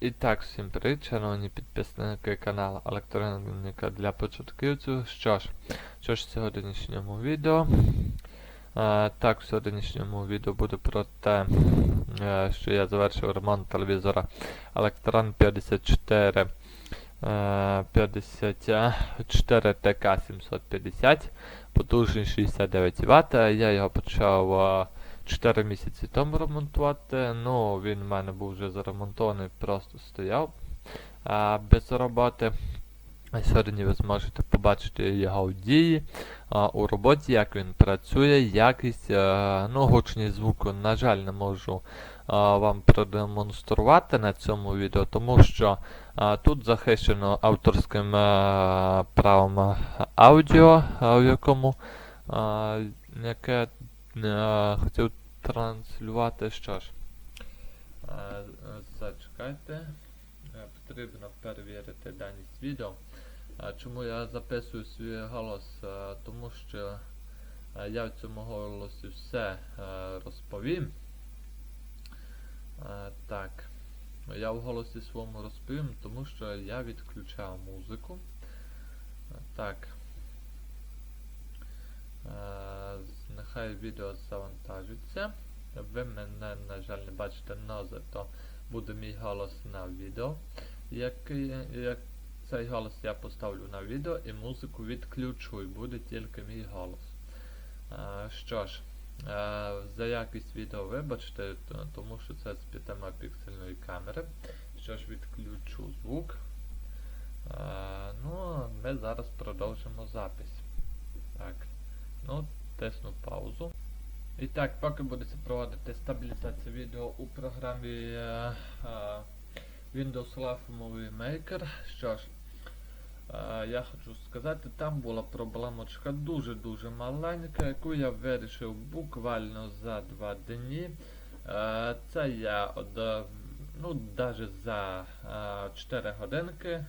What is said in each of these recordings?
І так, всім привіт, шановні підписники каналу Електроніка для початківців. Що ж, що ж в сьогоднішньому відео? Е, так, в сьогоднішньому відео буде про те, е, що я завершив ремонт телевізора Electron 54 е, 54 ТК 750, потужність 69 Вт. Я його почав е, 4 місяці тому ремонтувати. Ну, він в мене був вже заремонтований, просто стояв а, без роботи. Сьогодні ви зможете побачити його дії а, у роботі, як він працює, якість, а, ну, гучність звуку, на жаль, не можу а, вам продемонструвати на цьому відео, тому що а, тут захищено авторським а, правом аудіо, а, в якому а, яке е, хотів транслювати що ж. Е, е, Зачекайте. Е, Потрібно перевірити даність відео. Е, Чому я записую свій голос? Тому що я в цьому голосі все розповім. Так. Я в голосі своєму розповім, тому що я відключав музику. Так. Нехай відео завантажиться. Ви мене, на жаль, не бачите, но зато буде мій голос на відео. Який, як цей голос я поставлю на відео і музику відключу, і буде тільки мій голос. Е, що ж, е, за якість відео вибачте, тому що це з 5 мегапіксельної камери. Що ж, відключу звук. Е, ну, а ми зараз продовжимо запис. Так. Ну, тисну паузу. І так, поки будеться проводити стабілізація відео у програмі е, е, Windows Live Movie Maker. Що ж, е, я хочу сказати, там була проблемочка дуже-дуже маленька, яку я вирішив буквально за два дні. Е, це я од, ну, навіть за е, 4 годинки е,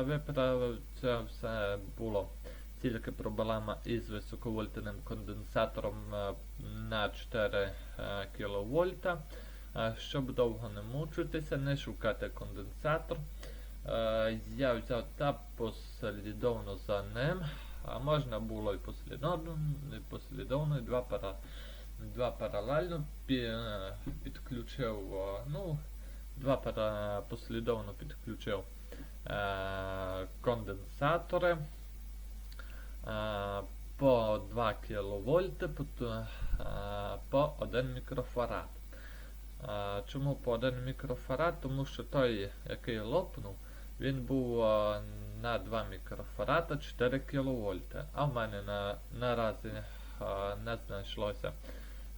виправив. Це все було тільки проблема із високовольтним конденсатором е, на 4 е, кВт. Е, Щоб довго не мучитися, не шукати конденсатор. Я взяв та послідовно за ним. А можна було і послідовно, і послідовно, і два, пара, два паралельно підключив, ну, два пара, послідовно підключив конденсатори по 2 кВт по, ту- е, по 1 мікрофарад. Е, Чому по 1 мікрофарад? Тому що той, який лопнув, він був е, на 2 мікрофарада 4 кВт. А в мене на, наразі е, не знайшлося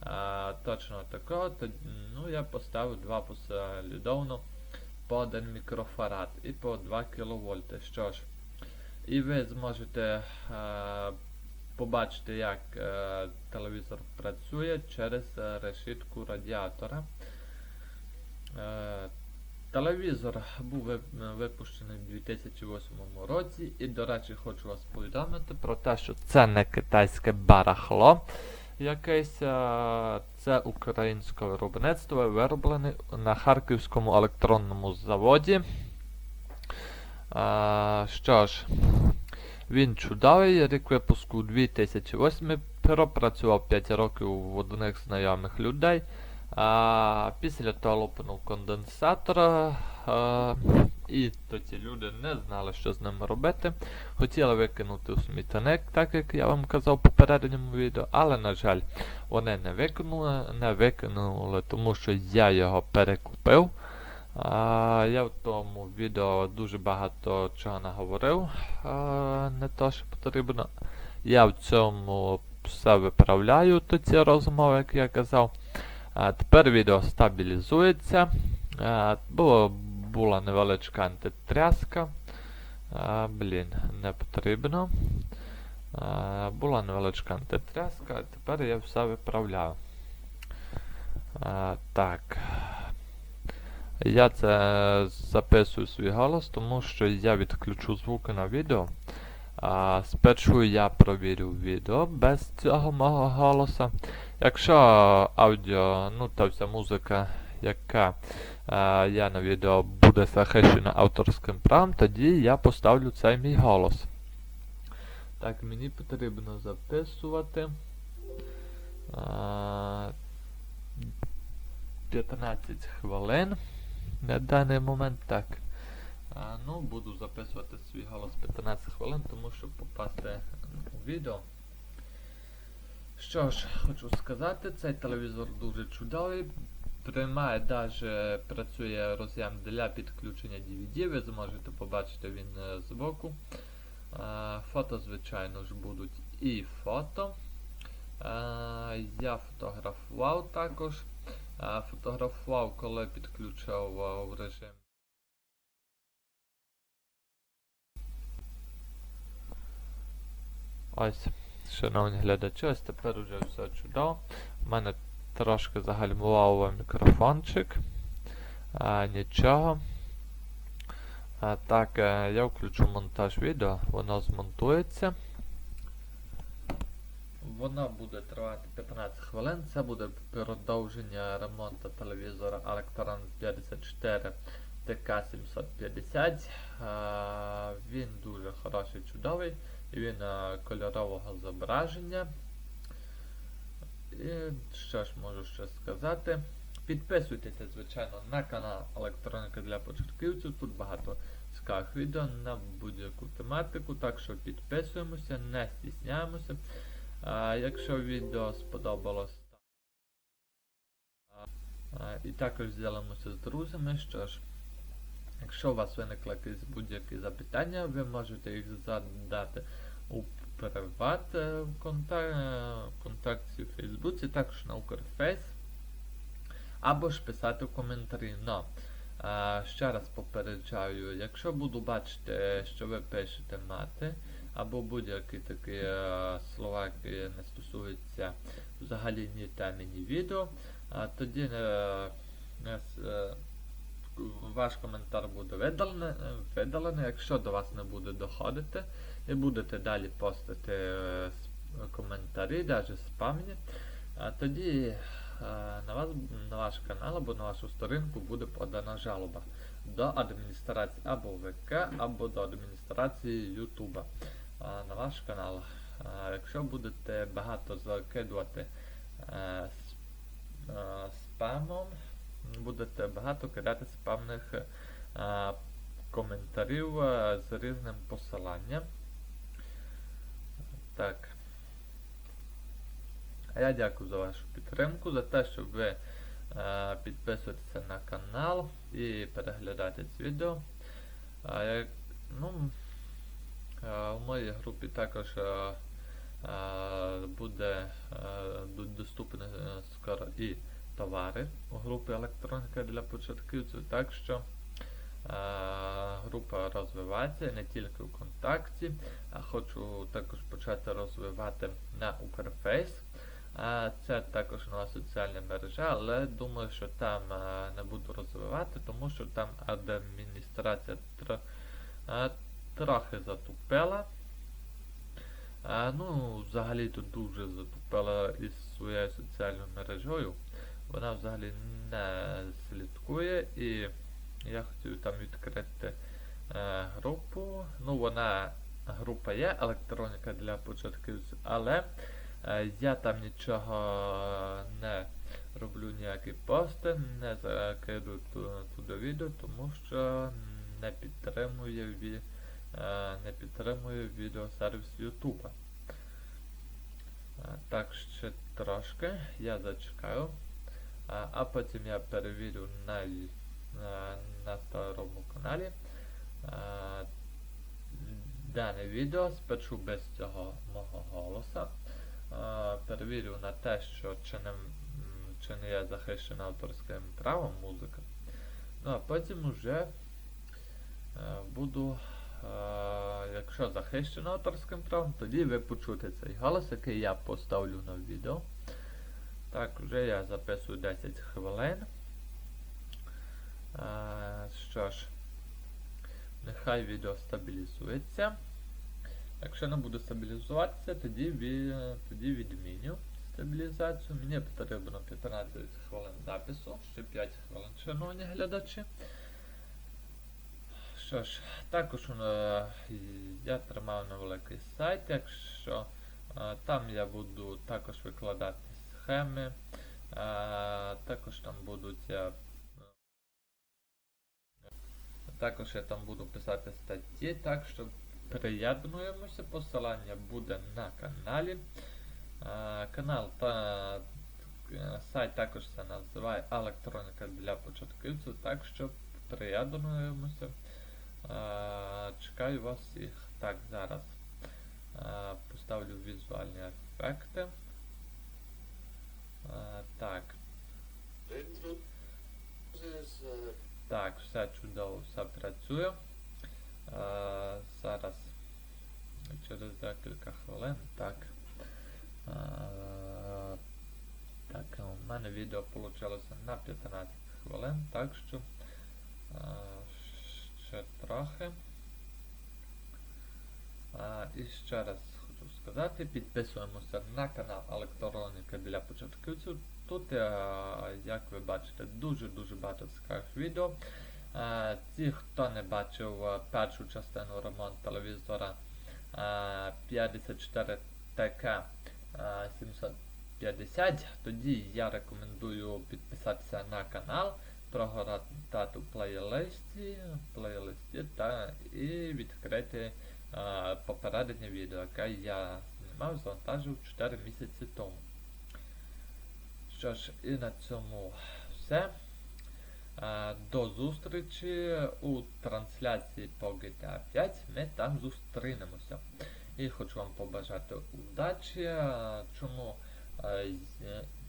е, точно такого, то ну, я поставив два послідовно по 1 мікрофарад і по 2 кВт. Що ж, і ви зможете е, побачити, як е, телевізор працює через е, решітку радіатора. Е, телевізор був випущений у 2008 році, і, до речі, хочу вас повідомити про те, що це не китайське барахло якесь, це українське виробництво, вироблене на Харківському електронному заводі. Що ж, він чудовий, рік випуску 2008 пропрацював 5 років в одних знайомих людей. А, після того лопнув конденсатор, а, і то ці люди не знали, що з ним робити. Хотіли викинути у смітник, так як я вам казав в попередньому відео, але, на жаль, вони не викинули, не викинули, тому що я його перекупив. А, я в тому відео дуже багато чого наговорив, а, не то, що потрібно. Я в цьому все виправляю, то ці розмови, як я казав. А, тепер відео стабілізується. А, було, була невеличка антитряска. А, блін, не потрібно. А, була невеличка антитряска, а тепер я все виправляю. А, так. Я це записую свій голос, тому що я відключу звуки на відео. А, спершу я провірю відео без цього мого голоса. Якщо аудіо, ну та вся музика, яка е, є на відео, буде захищена авторським правом, тоді я поставлю цей мій голос. Так, мені потрібно записувати. е, 15 хвилин на даний момент так. А, ну, буду записувати свій голос 15 хвилин, тому щоб попасти у відео. Що ж, хочу сказати, цей телевізор дуже чудовий. Тримає даже працює роз'єм для підключення DVD, ви зможете побачити він е, збоку. Е, Фото, звичайно ж, будуть і фото. Я фотографував також. Фотографував, коли підключав в режим. Ось, шановні глядачі, ось тепер уже все чудово. У мене трошки загальмував мікрофончик. А, нічого. А, так, е, я включу монтаж відео, воно змонтується. Воно буде тривати 15 хвилин. Це буде продовження ремонту телевізора Electron 54 TK750. Він дуже хороший, чудовий. Він е, кольорового зображення. І що ж можу ще сказати? Підписуйтеся, звичайно, на канал Електроніка для початківців. Тут багато цікавих відео на будь-яку тематику, так що підписуємося, не стісняємося. Якщо відео сподобалось, і також ділимося з друзями. Що ж, якщо у вас виникли якісь будь-які запитання, ви можете їх задати у приват е, в е, контакті в Фейсбуці, також на Укрфейс, або ж писати в коментарі. Но, е, ще раз попереджаю, якщо буду бачити, що ви пишете мати, або будь-які такі е, слова, які не стосуються взагалі ні теми, ні відео, тоді е, е, ваш коментар буде видалений, видалений, якщо до вас не буде доходити, і будете далі постити е, коментарі, навіть спамні, тоді на вас, на ваш канал або на вашу сторінку буде подана жалоба до адміністрації або ВК, або до адміністрації Ютуба на ваш канал. Якщо будете багато закидувати е, е, спамом, будете багато кидати спамних е, коментарів е, з різним посиланням. Так. А я дякую за вашу підтримку, за те, що ви е, підписуєтеся на канал і переглядаєте це відео. Ну, е, у моїй групі також е, е, буде е, доступні е, скоро і товари у групі електроніка для початківців. Так що е, група розвивається не тільки у контакті, а хочу також почати розвивати на Укрфейс. Це також нова соціальна мережа, але думаю, що там е, не буду розвивати, тому що там адміністрація е, трохи затупила. А, ну, взагалі тут дуже затупила із своєю соціальною мережею. Вона взагалі не слідкує і я хотів там відкрити е, групу. Ну, вона група є електроніка для початківців, але е, я там нічого не роблю ніякі пости, не закидую туди відео, тому що не е, не підтримує відеосервіс Ютуба. Е, Так, ще трошки, я зачекаю. А, а потім я перевірю на, на, старому каналі. Дане відео спечу без цього мого голоса. Перевірю на те, що чи не, чи не є захищена авторським правом музика. Ну а потім уже е, буду, е, якщо захищено авторським правом, тоді ви почуєте цей голос, який я поставлю на відео. Так, вже я записую 10 хвилин. Е, що ж, нехай відео стабілізується. Якщо не буде стабілізуватися, тоді, тоді відміню стабілізацію. Мені потрібно 15 хвилин запису, ще 5 хвилин, шановні глядачі. Що ж, також е, я тримав невеликий сайт, якщо е, там я буду також викладати схеми, е, також там будуть також я там буду писати статті, так що приєднуємося, посилання буде на каналі. Канал та сайт також це називає електроніка для початківців, так що приєднуємося. Е, Чекаю вас всіх. Так, зараз е, поставлю візуальні ефекти. Е, Так, так, все чудово, все працює. Зараз через декілька хвилин. Так. Так, у мене відео вийшло на 15 хвилин, так що ще трохи. А, і ще раз хочу сказати, підписуємося на канал Електроніка для початківців. Тут, е, як ви бачите, дуже-дуже багато цікавих відео. Е, Ті, хто не бачив е, першу частину ремонт телевізора е, 54 ТК е, 750, тоді я рекомендую підписатися на канал, прогортати в плейлисті, плейлисті та і відкрити е, попереднє відео, яке я знімав, завантажив 4 місяці тому. Що ж, і на цьому все. Е, До зустрічі у трансляції по GTA 5. Ми там зустрінемося. І хочу вам побажати удачі. Чому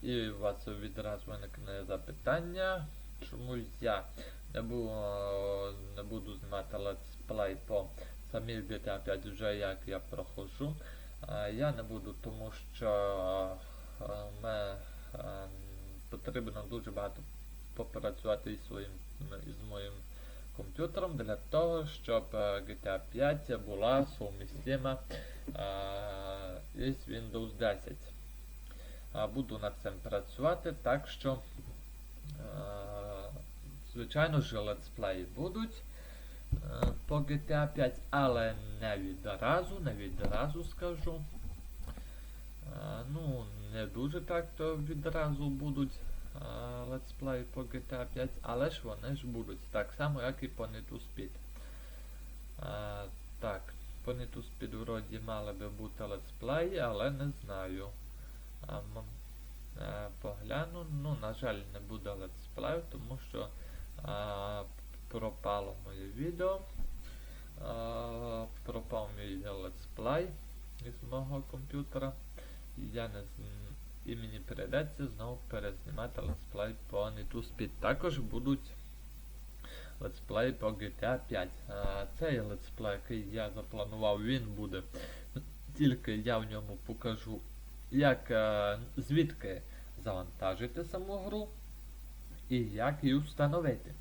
і у вас відразу виникне запитання, чому я не, бу, е, не буду знімати летсплей по самій GTA 5 вже як я проходжу. Е, Я не буду, тому що е, ми, е, потрібно дуже багато попрацювати із своїм із моїм комп'ютером для того, щоб е, GTA 5 була сумістима е, із Windows 10. Е, Буду над цим працювати, так що, звичайно ж, летсплеї будуть е, по GTA 5, але не відразу, не відразу скажу. Е, Ну, не дуже так то відразу будуть е, летсплеї по GTA 5, але ж вони ж будуть. Так само, як і по Need to Speed. Так, по Need to Speed вроді мали би бути летсплеї, але не знаю. Е, Погляну, ну, на жаль, не буде летсплею, тому що е, пропало моє відео. Е, пропав мій летсплей із мого комп'ютера. Я не і мені прийдеться знову перезнімати летсплей по Need to Speed. Також будуть летсплей по GTA 5. А, Цей летсплей, який я запланував, він буде. Тільки я в ньому покажу, як е, звідки завантажити саму гру і як її встановити.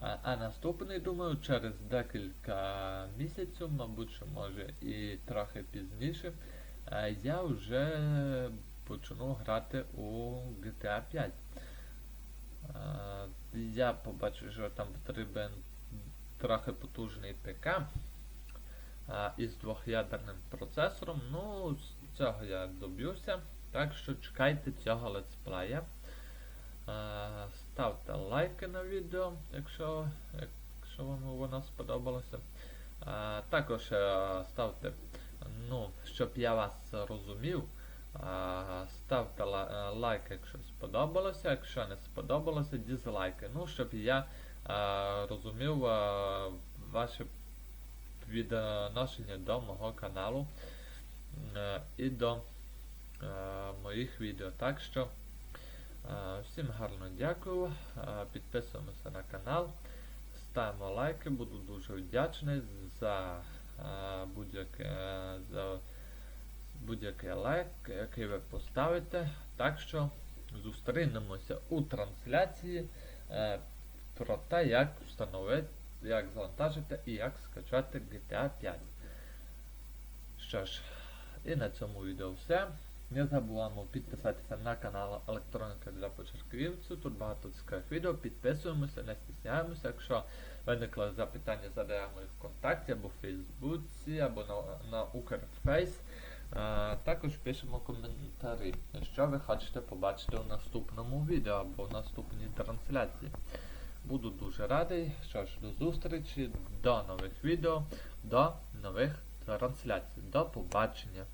А, а наступний, думаю, через декілька місяців, мабуть, що може і трохи пізніше, е, я вже почну грати у GTA 5. Е, Я побачу, що там потрібен трохи потужний ПК е, із двох'ядерним процесором. Ну, з цього я доб'юся. Так що чекайте цього летсплея. Ставте лайки на відео, якщо, якщо вам воно сподобалося. Е, Також е, ставте, ну, щоб я вас розумів, е, ставте е, лайк, якщо сподобалося, якщо не сподобалося, дізлайки. Ну, щоб я е, розумів е, ваше відношення до мого каналу е, і до е, моїх відео. Так що всім гарно дякую. Підписуємося на канал, ставимо лайки, буду дуже вдячний за будь-який лайк, який ви поставите. Так що зустрінемося у трансляції е, про те, як встановити, як завантажити і як скачати GTA 5. Що ж, і на цьому відео все. Не забуваємо підписатися на канал Електроніка для початківців. Тут багато цікавих відео. Підписуємося, не стісняємося. Якщо виникли запитання, задаємо їх в контакті або в Фейсбуці, або на, на Укрфейс. А, також пишемо коментарі, що ви хочете побачити у наступному відео або в наступній трансляції. Буду дуже радий. Що ж, до зустрічі, до нових відео, до нових трансляцій. До побачення.